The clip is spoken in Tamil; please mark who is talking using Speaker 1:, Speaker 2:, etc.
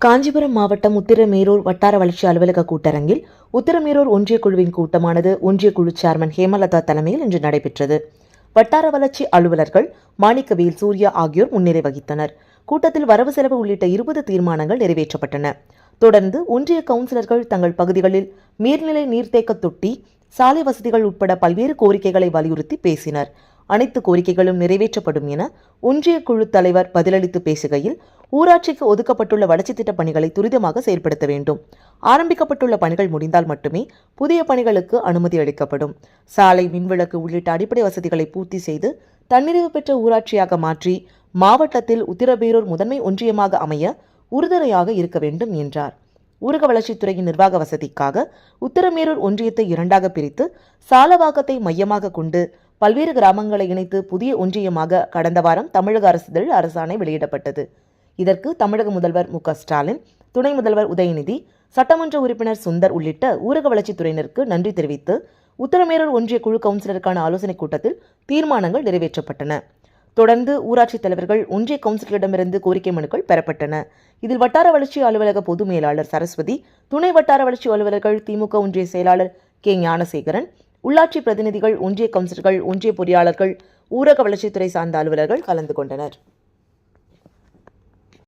Speaker 1: காஞ்சிபுரம் மாவட்டம் உத்திரமேரூர் வட்டார வளர்ச்சி அலுவலக கூட்டரங்கில் உத்திரமேரூர் ஒன்றிய குழுவின் கூட்டமானது ஒன்றிய குழு சேர்மன் ஹேமலதா தலைமையில் இன்று நடைபெற்றது. வட்டார வளர்ச்சி அலுவலர்கள் மாணிக்கவேல் சூர்யா ஆகியோர் முன்னிலை வகித்தனர். கூட்டத்தில் வரவு செலவு உள்ளிட்ட இருபது தீர்மானங்கள் நிறைவேற்றப்பட்டன. தொடர்ந்து ஒன்றிய கவுன்சிலர்கள் தங்கள் பகுதிகளில் நீர்நிலை நீர்த்தேக்க தொட்டி சாலை வசதிகள் உட்பட பல்வேறு கோரிக்கைகளை வலியுறுத்தி பேசினர். அனைத்து கோரிக்கைகளும் நிறைவேற்றப்படும் என ஒன்றிய குழு தலைவர் பதிலளித்து பேசுகையில் ஊராட்சிக்கு ஒதுக்கப்பட்டுள்ள வளர்ச்சித் திட்ட பணிகளை துரிதமாக செயல்படுத்த வேண்டும். ஆரம்பிக்கப்பட்டுள்ள பணிகள் முடிந்தால் மட்டுமே புதிய பணிகளுக்கு அனுமதி அளிக்கப்படும். சாலை மின்விளக்கு உள்ளிட்ட அடிப்படை வசதிகளை பூர்த்தி செய்து தன்னிறைவு பெற்ற ஊராட்சியாக மாற்றி மாவட்டத்தில் உத்திரபேரூர் முதன்மை ஒன்றியமாக அமைய உறுதுணையாக இருக்க வேண்டும் என்றார். ஊரக வளர்ச்சித்துறையின் நிர்வாக வசதிக்காக உத்திரமேரூர் ஒன்றியத்தை இரண்டாக பிரித்து சாலவாக்கத்தை மையமாக கொண்டு பல்வேறு கிராமங்களை இணைத்து புதிய ஒன்றியமாக கடந்த வாரம் தமிழக அரசிதழ் அரசாணை வெளியிடப்பட்டது. இதற்கு தமிழக முதல்வர் மு க ஸ்டாலின் துணை முதல்வர் உதயநிதி சட்டமன்ற உறுப்பினர் சுந்தர் உள்ளிட்ட ஊரக வளர்ச்சித்துறையினருக்கு நன்றி தெரிவித்து உத்தரமேரூர் ஒன்றிய குழு கவுன்சிலருக்கான ஆலோசனைக் கூட்டத்தில் தீர்மானங்கள் நிறைவேற்றப்பட்டன. தொடர்ந்து ஊராட்சித் தலைவர்கள் ஒன்றிய கவுன்சிலரிடமிருந்து கோரிக்கை மனுக்கள் பெறப்பட்டன. இதில் வட்டார வளர்ச்சி அலுவலக பொது மேலாளர் சரஸ்வதி துணை வட்டார வளர்ச்சி அலுவலர்கள் திமுக ஒன்றிய செயலாளர் கே ஞானசேகரன் உள்ளாட்சி பிரதிநிதிகள் ஒன்றிய கவுன்சிலர்கள் ஒன்றிய பொறியாளர்கள் ஊரக வளர்ச்சித்துறை சார்ந்த அலுவலர்கள் கலந்து கொண்டனர்.